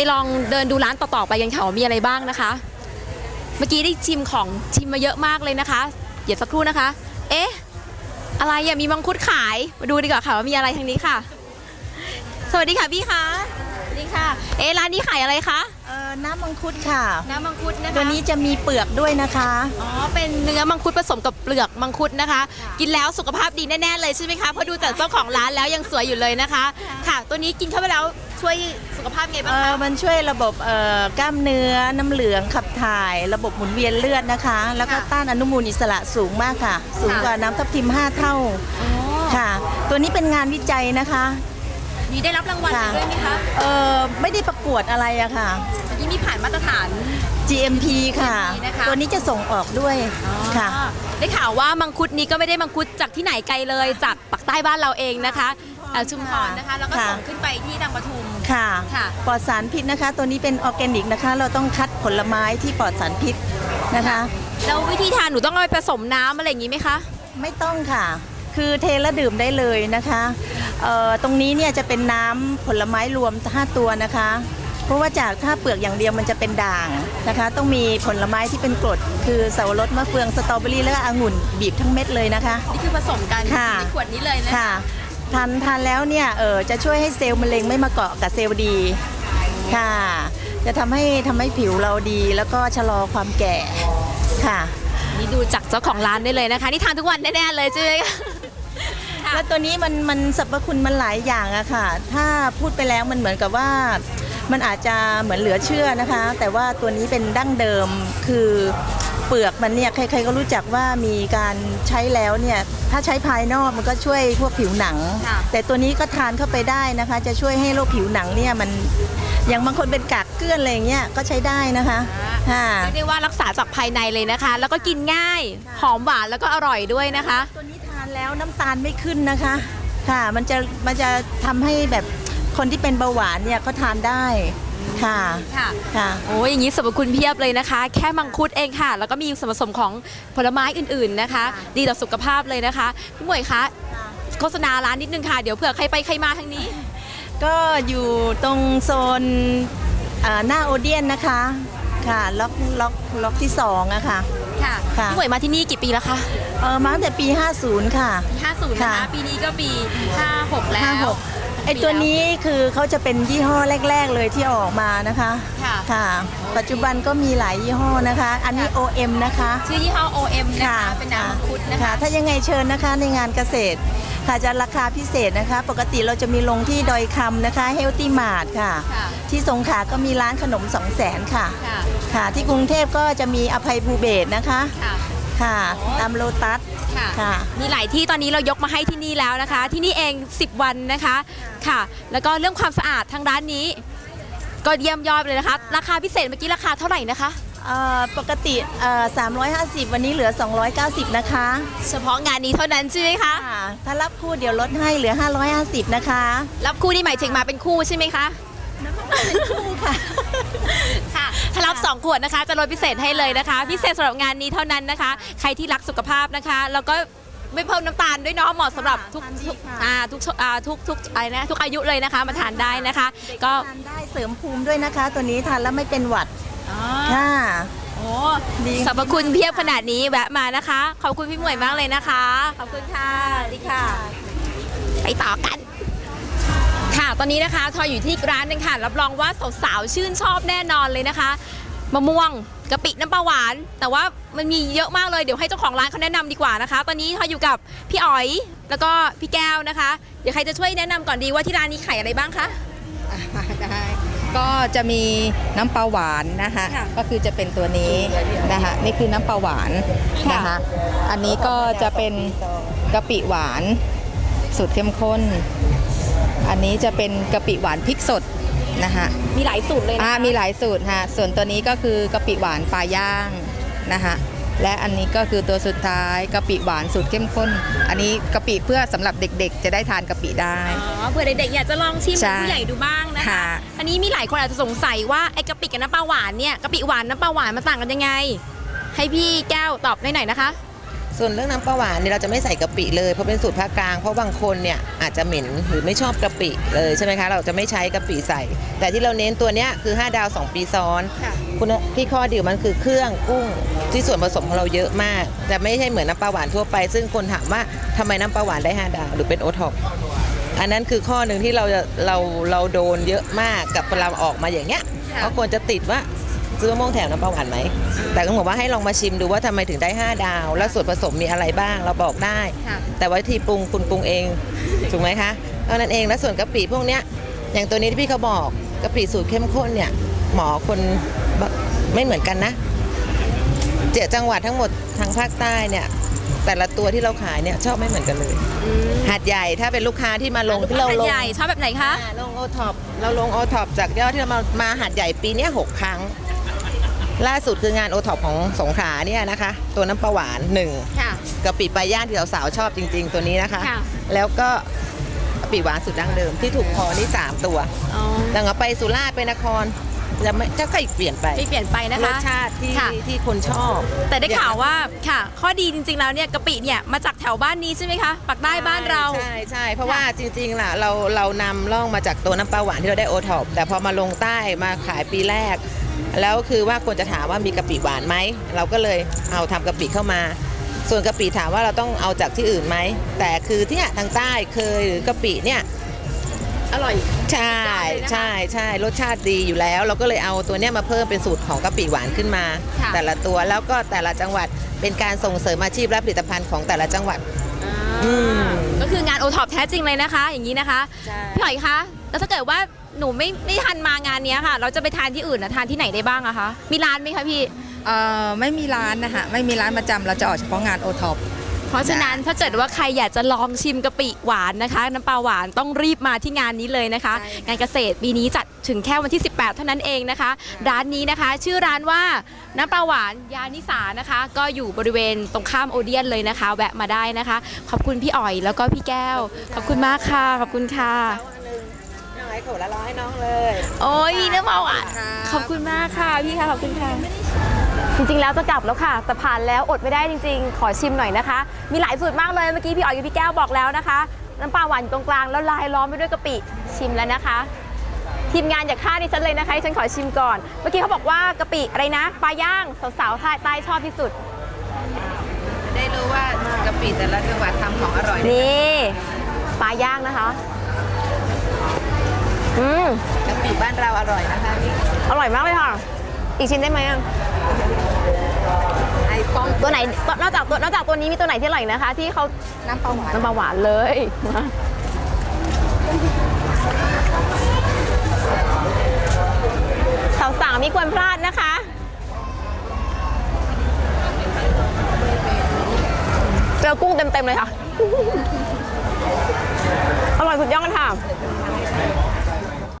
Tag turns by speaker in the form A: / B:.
A: ไปลองเดินดูร้านต่อๆไปกันค่ะว่ามีอะไรบ้างนะคะ เมื่อกี้ได้ชิมของชิมมาเยอะมากเลยนะคะเดี๋ยวสักครู่นะคะ เอ๊ะ อะไรอะมีมังคุดขาย มาดูดีกว่าค่ะว่ามีอะไรทางนี้ค่ะ สวัสดีค่ะพี่คะสวัสดีค่ะ เอ๊ะร้านนี้ขายอะไรคะ
B: เอ่อน้ำมังคุดค่ะ
A: น้ำมังคุดนะคะ
B: ตัวนี้จะมีเปลือกด้วยนะคะ
A: อ๋อ เป็นเนื้อมังคุดผสมกับเปลือกมังคุดนะคะ กินแล้วสุขภาพดีแน่ๆเลยใช่ไหมคะ เพราะดูจากเจ้าของร้านแล้วยังสวยอยู่เลยนะคะ ค่ะ ตัวนี้กินเข้าไปแล้ว ช่วยสุขภาพไงบ้าง
B: เอ่
A: คะ
B: อมันช่วยระบบเอ่อกล้ามเนื้อน้ำเหลืองขับถ่าย ระบบหมุนเวียนเลือดนะคะ แล้วก็
A: ค่ะ
B: ต้านอนุมูลอิสระสูงมากค่ะ สูง
A: ค่ะ
B: กว่าน้ำทับทิม 5 เท่า
A: อ๋อ
B: ค่ะ ตัวนี้เป็นงานวิจัยนะคะ
A: นี่ได้รับรางวัล
B: ค่ะ
A: ด้วยไหมคะ
B: เอ่อไม่ได้ประกวดอะไรอะค่ะ
A: อันนี้มีผ่านมาตรฐาน
B: GMP ค่ะ
A: GMP นะคะ
B: ตัวนี้จะส่งออกด้วยค่ะ
A: อ๋อได้ข่าวว่ามังคุดนี้ก็ไม่ได้มังคุดจากที่ไหนไกลเลยจากปักใต้บ้านเราเองนะคะเอ่อชุมพรนะคะ แล้วก็
B: ค่ะ
A: ส่งขึ้นไปที่ทางปทุม
B: ค่ะ
A: ค่ะ
B: ปลอดสารพิษนะคะ ตัวนี้เป็นออร์แกนิกนะคะ เราต้องคัดผลไม้ที่ปลอดสารพิษนะคะ
A: แล้ววิธีทานหนูต้องเอาไปผสมน้ำอะไรอย่างนี้ไหมคะ
B: ไม่ต้องค่ะ คือเทแล้วดื่มได้เลยนะคะเอ่อตรงนี้เนี่ยจะเป็นน้ำผลไม้รวม 5 ตัวนะคะ เพราะว่าจากถ้าเปลือกอย่างเดียวมันจะเป็นด่างนะคะ ต้องมีผลไม้ที่เป็นกรด คือเสาวรสมะเฟืองสตรอเบอรี่แล้วก็องุ่นบีบทั้งเม็ดเลยนะคะ
A: นี่คือผสมกัน
B: ค่ะ
A: ในขวดนี้เลยนะ
B: ค่ะ ทานทานแล้วเนี่ยเออจะช่วยให้เซลล์มะเร็งไม่มาเกาะกับเซลล์ดีค่ะ จะทำให้ทำให้ผิวเราดีแล้วก็ชะลอความแก่ค่ะ
A: นี่ดูจากเจ้าของร้านได้เลยนะคะ นี่ทานทุกวันแน่ๆเลยใช่ไหมคะ ค่ะ
B: แล้วตัวนี้มันมันสรรพคุณมันหลายอย่างอะค่ะ ถ้าพูดไปแล้วมันเหมือนกับว่า มันอาจจะเหมือนเหลือเชื่อนะคะ แต่ว่าตัวนี้เป็นดั้งเดิมคือ เปลือกมันเนี่ยใครๆก็รู้จักว่ามีการใช้แล้วเนี่ยถ้าใช้ภายนอกมันก็ช่วยพวกผิวหนัง
A: ค่ะ
B: แต่ตัวนี้ก็ทานเข้าไปได้นะคะ จะช่วยให้โรคผิวหนังเนี่ยมันอย่างบางคนเป็นกากเกลื่อนอะไรอย่างเงี้ยก็ใช้ได้นะคะค่ะ
A: เรียกได้ว่ารักษาจากภายในเลยนะคะ แล้วก็กินง่ายหอมหวานแล้วก็อร่อยด้วยนะคะ
B: ตัวนี้ทานแล้วน้ำตาลไม่ขึ้นนะคะ ค่ะ มันจะมันจะทำให้แบบคนที่เป็นเบาหวานเนี่ยก็ทานได้ ค่ะ
A: ค่ะ
B: ค่ะ
A: โอ้ยอย่างนี้สรรพคุณเพียบเลยนะคะ แค่มังคุดเองค่ะ แล้วก็มีส่วนผสมของผลไม้อื่นๆนะคะ ดีต่อสุขภาพเลยนะคะ พี่หมวยคะ โฆษณาร้านนิดนึงค่ะ เดี๋ยวเผื่อใครไปใครมาทางนี้
B: ก็อยู่ตรงโซนเอ่อหน้าโอเดียนนะคะ ค่ะ ล็อกล็อกล็อกที่2อะค่ะ
A: ค่ะ
B: ค่ะ
A: พี่หมวยมาที่นี่กี่ปีแล้วคะ
B: เออมาตั้งแต่ปี 50 ค่ะ
A: ปี50 นะคะ
B: ค่ะ
A: ปีนี้ก็ปี 56 แล้ว
B: 56 ไอตัวนี้คือเขาจะเป็นยี่ห้อแรก ๆ เลยที่ออกมานะคะ
A: ค่ะ
B: ค่ะ ปัจจุบันก็มีหลายยี่ห้อนะคะ อันนี้ OM นะคะ
A: ชื่อยี่ห้อ OM นะคะเป็นน้ำมังคุดนะคะ
B: ถ้ายังไงเชิญนะคะในงานเกษตร ค่ะจะราคาพิเศษนะคะ ปกติเราจะมีลงที่ดอยคำนะคะ Healthy Mart ค่ะ
A: ค่ะ
B: ที่สงขลาก็มีร้านขนม2 0 0แสนค่ะ
A: ค่ะ
B: ค่ะ ที่กรุงเทพก็จะมีอภัยภูเบศรนะคะ
A: ค่ะ
B: ค่ะ
A: อ๋อ
B: ตามโลตัส
A: ค่ะ
B: ค่ะ
A: มีหลายที่ตอนนี้เรายกมาให้ที่นี่แล้วนะคะ ที่นี่เอง 10 วันนะคะค่ะ แล้วก็เรื่องความสะอาดทางร้านนี้ ก็เยี่ยมยอดเลยนะคะ ราคาพิเศษเมื่อกี้ราคาเท่าไหร่นะคะ
B: เอ่อปกติเอ่อ350 วันนี้เหลือ 290 นะคะ
A: เฉพาะงานนี้เท่านั้นใช่ไหมคะ
B: ค่ะถ้ารับคู่เดี๋ยวลดให้เหลือ 550 นะคะ
A: รับคู่นี่หมายถึงมาเป็นคู่ใช่ไหมคะ
B: คู่ค่ะ
A: ค่ะ ถ้ารับ 2 ขวดนะคะ จะลดพิเศษให้เลยนะคะ พิเศษสำหรับงานนี้เท่านั้นนะคะ ใครที่รักสุขภาพนะคะแล้วก็ไม่เพิ่มน้ำตาลด้วยเนาะเหมาะสำหรับทุก
B: ทานดี
A: ทุก
B: ค่ะ
A: อ่าทุกอ่าทุกทุกอะไรนะทุกอายุเลยนะคะมาทานได้นะคะ ก็
B: ทานได้เสริมภูมิด้วยนะคะ ตัวนี้ทานแล้วไม่เป็นหวัด
A: อ๋อ
B: ค่ะ
A: โอ้
B: ดี
A: สรรพคุณเพียบขนาดนี้แวะมานะคะ ขอบคุณพี่หมวยมากเลยนะคะ ขอบคุณค่ะสวัสดีค่ะ ไปต่อกัน ค่ะ ตอนนี้นะคะทอยอยู่ที่อีกร้านหนึงค่ะ รับรองว่าสาวๆชื่นชอบแน่นอนเลยนะคะ มะม่วงกะปิน้ำปลาหวาน แต่ว่ามันมีเยอะมากเลย เดี๋ยวให้เจ้าของร้านเขาแนะนำดีกว่านะคะ ตอนนี้ทอยอยู่กับพี่อ๋อย แล้วก็พี่แก้วนะคะ เดี๋ยวใครจะช่วยแนะนำก่อนดีว่าที่ร้านนี้ขายอะไรบ้างคะ
C: ได้ก็จะมีน้ำปลาหวานนะคะ
A: ค่ะ
C: ก็คือจะเป็นตัวนี้นะคะนี่คือน้ำปลาหวาน
A: ค่ะ
C: นะคะอันนี้ก็จะเป็นกะปิหวานสูตรเข้มข้นอั นนี้จะเป็นกะปิหวานพริกสดนะคะ
A: มีหลายสูตรเลยนะ
C: อ่า
A: คะ
C: มีหลายสูตรค่ะส่วนตัวนี้ก็คือกะปิหวานปลาย่างนะคะและอันนี้ก็คือตัวสุดท้ายกะปิหวานสูตรเข้มข้น อันนี้กะปิเพื่อสำหรับเด็กๆ จะได้ทานกะปิได้
A: อ๋อเผื่อเด็กๆอยากจะลองชิม
C: ใช่
A: เป็นผู้ใหญ่ดูบ้างนะคะ
C: ค่ะ
A: อันนี้มีหลายคนอาจจะสงสัยว่าไอ้กะปิกับน้ำปลาหวานเนี่ยกะปิหวานน้ำปลาหวานมันต่างกันยังไง ให้พี่แก้วตอบหน่อยๆนะคะ
D: ส่วนเรื่องน้ำปลาหวานเนี่ยเราจะไม่ใส่กะปิเลยเพราะเป็นสูตรภาคกลางเพราะบางคนเนี่ยอาจจะเหม็นหรือไม่ชอบกะปิเลยใช่ไหมคะเราจะไม่ใช้กะปิใส่ แต่ที่เราเน้นตัวเนี้ยคือ 5 ดาว 2 ปีซ้อน
A: ค่ะ
D: คุณที่ข้อดีของมันคือเครื่องกุ้งที่ส่วนผสมของเราเยอะมาก แต่ไม่ใช่เหมือนน้ำปลาหวานทั่วไป ซึ่งคนถามว่าทำไมน้ำปลาหวานได้ 5 ดาวหรือเป็นโอท็อปอันนั้นคือข้อหนึ่งที่เราจะเราเราโดนเยอะมากกับเวลาออกมาอย่างเงี้ย
A: ค่ะ
D: เพราะควรจะติดว่าซื้อมะม่วงแถมน้ำปลาหวานไหม แต่ก็บอกว่าให้ลองมาชิมดูว่าทำไมถึงได้ 5 ดาว แล้วส่วนผสมมีอะไรบ้างเราบอกได้
A: ค่ะ
D: แต่ว่าที่ปรุงคุณปรุงเองถูกไหมคะเท่านั้นเองแล้วส่วนกะปิพวกเนี้ยอย่างตัวนี้ที่พี่เขาบอกกะปิสูตรเข้มข้นเนี่ยหมอคนบะไม่เหมือนกันนะเจ็ดจังหวัดทั้งหมดทางภาคใต้เนี่ยแต่ละตัวที่เราขายเนี่ยชอบไม่เหมือนกันเลยหาดใหญ่ถ้าเป็นลูกค้าที่มาลงที่เรา
A: หาด
D: ลง
A: ใหญ่ชอบแบบไหนคะ
D: อ่าลงโอท็อปเราลงโอท็อปจากยอดที่เรามามาหาดใหญ่ปีเนี้ยหกครั้ง ล่าสุดคืองานโอท็อปของสงขลาเนี่ยนะคะ ตัวน้ำปลาหวานหนึ่ง
A: ค่ะ
D: กะปิปลาย่างที่สาวๆชอบจริง ๆ ตัวนี้นะคะ
A: ค่ะ
D: แล้วก็กะปิหวานสุดดั้งเดิมที่ถูกคอนี่3ตัว
A: อ๋อ
D: แต่เอาไปสุราษฎร์ไปนครจะไม่จะค่อยเปลี่ยนไป
A: ไม่เปลี่ยนไปนะ
D: ร
A: คะ
D: สชาติที่
A: ค่ะ
D: ที่คนชอบ
A: แต่ได้ข่าวว่าค่ะ ข้อดีจริงๆแล้วเนี่ยกะปิเนี่ยมาจากแถวบ้านนี้ใช่ไหมคะปักใต้บ้านเรา
D: ใช่ใช่เพราะว่าจริงๆล่ะเราเรานำล่องมาจากตัวน้ำปลาหวานที่เราได้โอท็อปแต่พอมาลงใต้มาขายปีแรก แล้วคือว่าคนจะถามว่ามีกะปิหวานไหมเราก็เลยเอาทำกะปิเข้ามา ส่วนกะปิถามว่าเราต้องเอาจากที่อื่นไหมแต่คือที่เนี่ยทางใต้เคยหรือกะปิเนี่ย
A: อร่อย
D: ใช่
A: สุดยอดเลยนะคะ
D: ใช่ใช่รสชาติดีอยู่แล้ว เราก็เลยเอาตัวเนี้ยมาเพิ่มเป็นสูตรของกะปิหวานขึ้นมา
A: ค่ะ
D: แต่ละตัวแล้วก็แต่ละจังหวัดเป็นการส่งเสริมอาชีพและผลิตภัณฑ์ของแต่ละจังหวัดอืม
A: ก็คืองานโอท็อปแท้จริงเลยนะคะ อย่างนี้นะคะ
D: ใช่
A: พี่หอยคะแล้วถ้าเกิดว่า หนูไม่ไม่ทันมางานเนี้ยค่ะ เราจะไปทานที่อื่นนะทานที่ไหนได้บ้างอะคะมีร้านไหมคะพี่
C: เอ่อไม่มีร้านนะคะไม่มีร้านประจำเราจะออกเฉพาะงานโอท็อป
A: เพราะฉะนั้นถ้าเกิดว่าใครอยากจะลองชิมกะปิหวานนะคะ น้ำปลาหวานต้องรีบมาที่งานนี้เลยนะคะ
C: ใช่ค่ะ
A: งานเกษตรปีนี้จัดถึงแค่วันที่ 18 เท่านั้นเองนะคะ ร้านนี้นะคะ ชื่อร้านว่าน้ำปลาหวานยานิสานะคะ ก็อยู่บริเวณตรงข้ามโอเดียนเลยนะคะ แวะมาได้นะคะ ขอบคุณพี่อ๋อยแล้วก็พี่แก้ว ขอบคุณมากค่ะขอบคุณค่ะ
D: ขวดละร้อยน้องเลย
A: โอ้ยมีน้ำปลาหวาน
C: ครับ
A: ขอบคุณมากค่ะพี่ค่ะขอบคุณค่ะ จริงๆแล้วจะกลับแล้วค่ะ แต่ผ่านแล้วอดไม่ได้จริงๆ ขอชิมหน่อยนะคะ มีหลายสูตรมากเลยเมื่อกี้พี่อ๋อยกับพี่แก้วบอกแล้วนะคะ น้ำปลาหวานอยู่ตรงกลางแล้วลายล้อมไปด้วยกะปิชิมแล้วนะคะทีมงานอย่าฆ่าดิฉันเลยนะคะดิฉันขอชิมก่อน เมื่อกี้เขาบอกว่ากะปิอะไรนะปลาย่างสาวๆใต้ชอบที่สุด
D: ได้รู้ว่ากะปิแต่ละจังหวัดทำของอร่อย
A: นี่ปลาย่างนะคะ
D: บ้านเราอร่อยนะคะนี่
A: อร่อยมากเลยค่ะ อีกชิ้นได้ไหมอะ
D: ไอป้อง
A: ตัวไหนตัวนอกจากตัวนอกจากตัวนี้มีตัวไหนที่อร่อยนะคะ ที่เขา
C: น้ำปลาหวาน
A: น้ำปลาหวานเลยสาวสาวๆมีควรพลาดนะคะ เจอกุ้งเต็มๆเลยค่ะ อร่อยสุดยอดค่ะ